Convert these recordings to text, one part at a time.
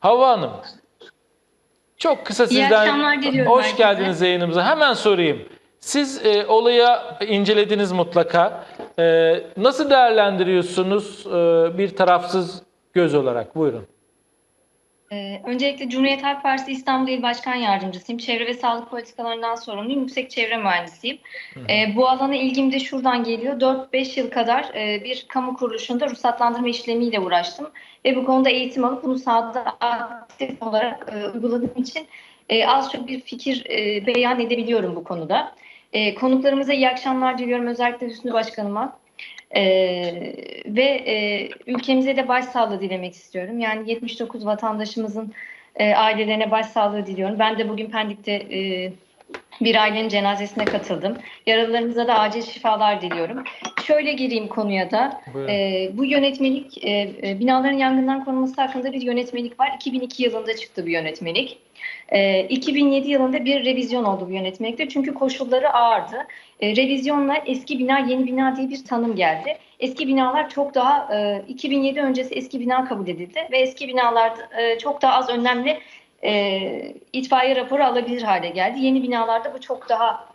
Havva Hanım, çok kısa sizden hoş geldiniz yayınımıza. Hemen sorayım. Siz e, olaya incelediniz mutlaka. E, nasıl değerlendiriyorsunuz e, bir tarafsız göz olarak? Buyurun. Ee, öncelikle Cumhuriyet Halk Partisi İstanbul İl Başkan Yardımcısıyım. Çevre ve sağlık politikalarından sorumluyum. Yüksek çevre mühendisiyim. Ee, bu alana ilgim de şuradan geliyor. 4-5 yıl kadar e, bir kamu kuruluşunda ruhsatlandırma işlemiyle uğraştım. Ve bu konuda eğitim alıp bunu sahada aktif olarak e, uyguladığım için e, az çok bir fikir e, beyan edebiliyorum bu konuda. E, konuklarımıza iyi akşamlar diliyorum. Özellikle Hüsnü Başkanıma. Ee, ve e, ülkemize de başsağlığı dilemek istiyorum. Yani 79 vatandaşımızın e, ailelerine başsağlığı diliyorum. Ben de bugün Pendik'te e, bir ailenin cenazesine katıldım. Yaralılarımıza da acil şifalar diliyorum. Şöyle gireyim konuya da. Buyurun. E, bu yönetmelik, e, e, binaların yangından korunması hakkında bir yönetmelik var. 2002 yılında çıktı bu yönetmelik. E, 2007 yılında bir revizyon oldu bu yönetmelikte. Çünkü koşulları ağırdı. E, revizyonla eski bina, yeni bina diye bir tanım geldi. Eski binalar çok daha, e, 2007 öncesi eski bina kabul edildi ve eski binalar e, çok daha az önlemli e, itfaiye raporu alabilir hale geldi. Yeni binalarda bu çok daha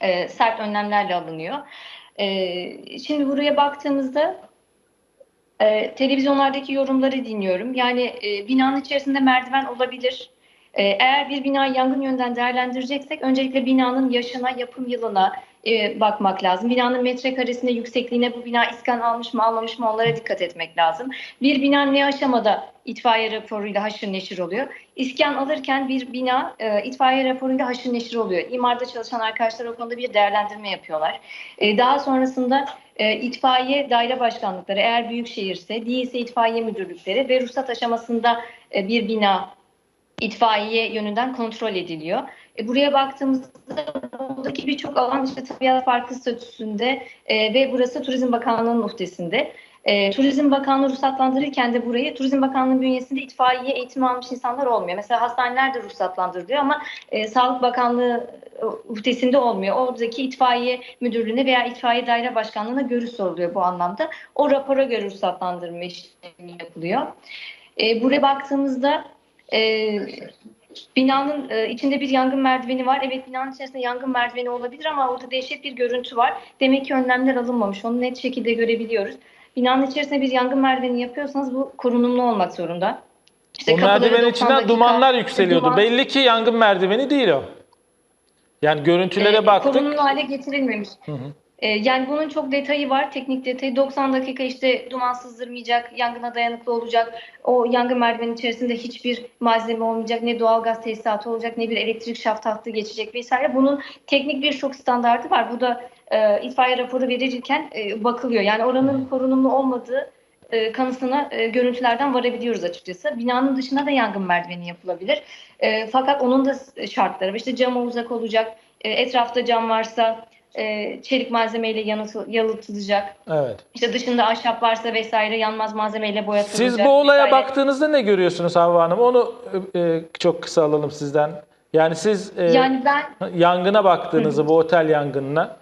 e, sert önlemlerle alınıyor. E, şimdi buraya baktığımızda e, televizyonlardaki yorumları dinliyorum. Yani e, binanın içerisinde merdiven olabilir. E, eğer bir bina yangın yönden değerlendireceksek öncelikle binanın yaşına, yapım yılına e, bakmak lazım. Binanın metrekaresine, yüksekliğine bu bina iskan almış mı almamış mı onlara dikkat etmek lazım. Bir bina ne aşamada itfaiye raporuyla haşır neşir oluyor? İskan alırken bir bina e, itfaiye raporuyla haşır neşir oluyor. İmarda çalışan arkadaşlar o konuda bir değerlendirme yapıyorlar. E, daha sonrasında e, itfaiye daire başkanlıkları eğer büyük şehirse, değilse itfaiye müdürlükleri ve ruhsat aşamasında e, bir bina itfaiye yönünden kontrol ediliyor. E, buraya baktığımızda buradaki birçok alan işte tabiat parkı statüsünde e, ve burası Turizm Bakanlığı'nın muhtesinde. E, Turizm Bakanlığı ruhsatlandırırken de burayı Turizm Bakanlığı bünyesinde itfaiye eğitimi almış insanlar olmuyor. Mesela hastaneler de ruhsatlandırılıyor ama e, Sağlık Bakanlığı e, muhtesinde olmuyor. Oradaki itfaiye müdürlüğüne veya itfaiye daire başkanlığına görüş soruluyor bu anlamda. O rapora göre ruhsatlandırma işlemi yapılıyor. E, buraya baktığımızda e, binanın e, içinde bir yangın merdiveni var. Evet binanın içerisinde yangın merdiveni olabilir ama orada dehşet bir görüntü var. Demek ki önlemler alınmamış. Onu net şekilde görebiliyoruz. Binanın içerisinde bir yangın merdiveni yapıyorsanız bu korunumlu olmak zorunda. İşte o merdivenin 90 içinden dakika- dumanlar yükseliyordu. Duman- Belli ki yangın merdiveni değil o. Yani görüntülere e, baktık. Korunumlu hale getirilmemiş. Hı hı. E, yani bunun çok detayı var, teknik detayı. 90 dakika işte duman sızdırmayacak, yangına dayanıklı olacak. O yangın merdivenin içerisinde hiçbir malzeme olmayacak. Ne doğalgaz tesisatı olacak, ne bir elektrik şaft hattı geçecek vesaire. Bunun teknik birçok standartı var. Bu da e, itfaiye raporu verilirken e, bakılıyor. Yani oranın korunumlu olmadığı e, kanısına e, görüntülerden varabiliyoruz açıkçası. Binanın dışında da yangın merdiveni yapılabilir. E, fakat onun da şartları. İşte cama uzak olacak, e, etrafta cam varsa e, çelik malzemeyle yanıtı, yalıtılacak. Evet. İşte dışında ahşap varsa vesaire yanmaz malzemeyle boyatılacak. Siz bu olaya vesaire. baktığınızda ne görüyorsunuz Havva Hanım? Onu e, çok kısa alalım sizden. Yani siz e, Yani ben yangına baktığınızı, bu otel yangınına.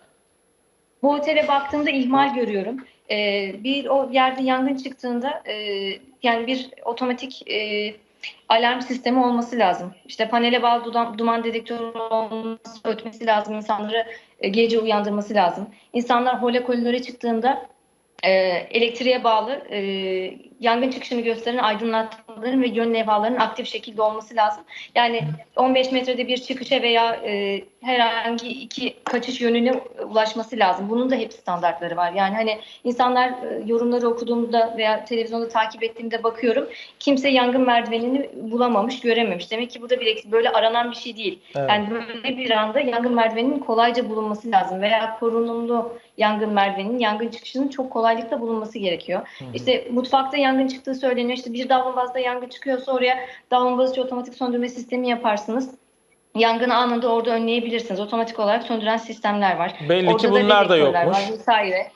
bu otele baktığımda ihmal görüyorum. Ee, bir o yerde yangın çıktığında e, yani bir otomatik e, alarm sistemi olması lazım. İşte panele bağlı duman, duman dedektörü olması, ötmesi lazım. İnsanları e, gece uyandırması lazım. İnsanlar hole koridora çıktığında e, elektriğe bağlı e, yangın çıkışını gösteren aydınlatmaların ve yön levhalarının aktif şekilde olması lazım. Yani 15 metrede bir çıkışa veya e, herhangi iki kaçış yönüne ulaşması lazım. Bunun da hep standartları var. Yani hani insanlar e, yorumları okuduğumda veya televizyonda takip ettiğimde bakıyorum. Kimse yangın merdivenini bulamamış, görememiş. Demek ki burada bir eksik. Böyle aranan bir şey değil. Evet. Yani böyle bir anda yangın merdiveninin kolayca bulunması lazım veya korunumlu yangın merdiveninin yangın çıkışının çok kolaylıkla bulunması gerekiyor. İşte mutfakta yangın çıktığı söyleniyor. İşte bir davlumbazda yangın çıkıyorsa oraya davlumbaz otomatik söndürme sistemi yaparsınız. Yangını anında orada önleyebilirsiniz. Otomatik olarak söndüren sistemler var. Belli ki Orada bunlar da dedektörler yokmuş. Var vesaire.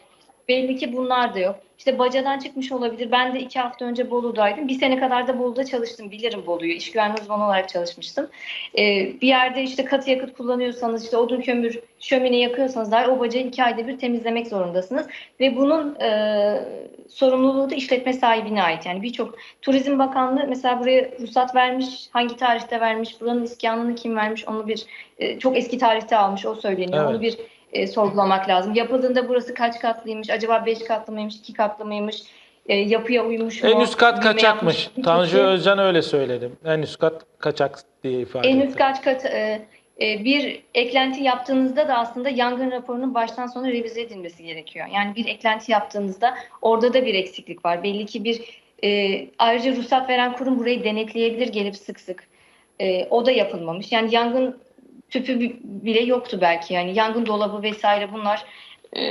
Belli ki bunlar da yok. İşte bacadan çıkmış olabilir. Ben de iki hafta önce Bolu'daydım. Bir sene kadar da Bolu'da çalıştım. Bilirim Bolu'yu. İş güvenliği uzmanı olarak çalışmıştım. Ee, bir yerde işte katı yakıt kullanıyorsanız, işte odun kömür, şömine yakıyorsanız dahi o bacağı iki ayda bir temizlemek zorundasınız. Ve bunun e, sorumluluğu da işletme sahibine ait. Yani birçok Turizm Bakanlığı mesela buraya ruhsat vermiş, hangi tarihte vermiş, buranın iskanını kim vermiş onu bir e, çok eski tarihte almış o söyleniyor. Evet. Onu bir e, sorgulamak lazım. Yapıldığında burası kaç katlıymış, acaba 5 katlı mıymış, 2 katlı mıymış, e, yapıya uymuş mu? En üst kat kaçakmış. yapmış mı? Tanju Özcan öyle söyledi. En üst kat kaçak diye ifade En etti. üst kaç kat e, e, bir eklenti yaptığınızda da aslında yangın raporunun baştan sona revize edilmesi gerekiyor. Yani bir eklenti yaptığınızda orada da bir eksiklik var. Belli ki bir e, ayrıca ruhsat veren kurum burayı denetleyebilir gelip sık sık. E, o da yapılmamış. Yani yangın tüpü bi- bile yoktu belki. Yani yangın dolabı vesaire bunlar e,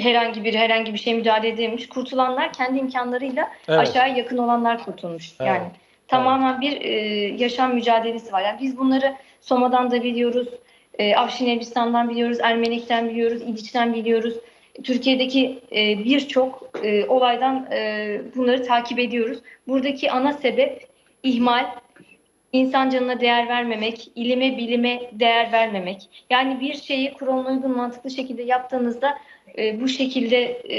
herhangi bir herhangi bir şey müdahale edilmiş. Kurtulanlar kendi imkanlarıyla Evet. aşağıya yakın olanlar kurtulmuş. Evet. Yani tamamen bir e, yaşam mücadelesi var. Yani biz bunları Soma'dan da biliyoruz, e, Afşin Elbistan'dan biliyoruz, Ermenek'ten biliyoruz, İliç'ten biliyoruz. Türkiye'deki e, birçok e, olaydan e, bunları takip ediyoruz. Buradaki ana sebep ihmal, insan canına değer vermemek, ilime bilime değer vermemek. Yani bir şeyi kuralına uygun mantıklı şekilde yaptığınızda e, bu şekilde e,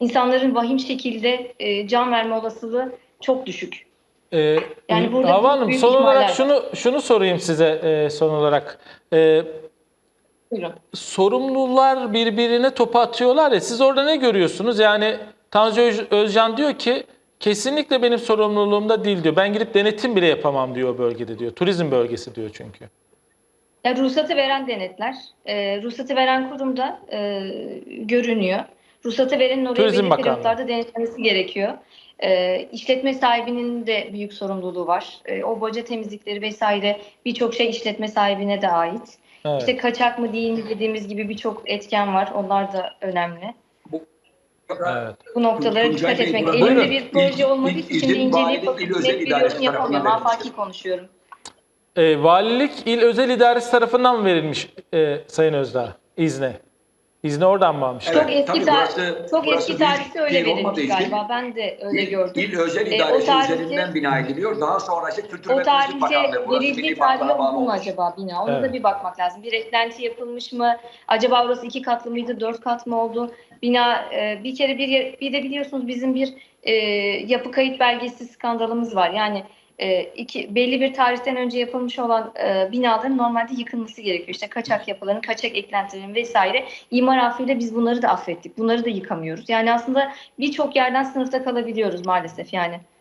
insanların vahim şekilde e, can verme olasılığı çok düşük. Ee, Yani burada Hava Hanım son olarak şunu şunu sorayım size e, son olarak. E, Buyurun. sorumlular birbirine topu atıyorlar ya siz orada ne görüyorsunuz? Yani Tanju Öz- Özcan diyor ki kesinlikle benim sorumluluğumda değil diyor. Ben gidip denetim bile yapamam diyor o bölgede diyor. Turizm bölgesi diyor çünkü. Ya ruhsatı veren denetler, e, ruhsatı veren kurumda e, görünüyor. Ruhsatı verenin oraya Turizm belli Bakanlığı. periyotlarda denetlemesi gerekiyor. E, işletme sahibinin de büyük sorumluluğu var. E, o baca temizlikleri vesaire birçok şey işletme sahibine de ait. Evet. İşte kaçak mı değil mi dediğimiz gibi birçok etken var. Onlar da önemli. Evet. Bu noktalara dikkat etmek. Elimde bir proje olmadığı için şimdi inceleyip bakıp net bir yorum yapamıyorum. tarafından Afaki konuşuyorum. E, valilik il özel idaresi tarafından mı verilmiş e, Sayın Özdağ izne? İzni oradan mı almış? Evet, çok eski tabii tar- burası- çok burası eski tarihte öyle verilmiş için galiba. Ben de öyle İl, gördüm. il özel E, o idaresi tarihte- üzerinden bina ediliyor. Daha sonra işte Kültür O ve Turizm tarihte Bakanlığı. Burası verildiği Milli tarihe uygun mu acaba bina? Onu Evet. da bir bakmak lazım. Bir eklenti yapılmış mı? Acaba orası iki katlı mıydı, dört kat mı oldu? Bina e, bir kere bir, bir de biliyorsunuz bizim bir e, yapı kayıt belgesi skandalımız var. Yani e, iki, belli bir tarihten önce yapılmış olan e, binaların normalde yıkılması gerekiyor. İşte kaçak yapıların, kaçak eklentilerin vesaire. İmar affıyla biz bunları da affettik. Bunları da yıkamıyoruz. Yani aslında birçok yerden sınıfta kalabiliyoruz maalesef yani.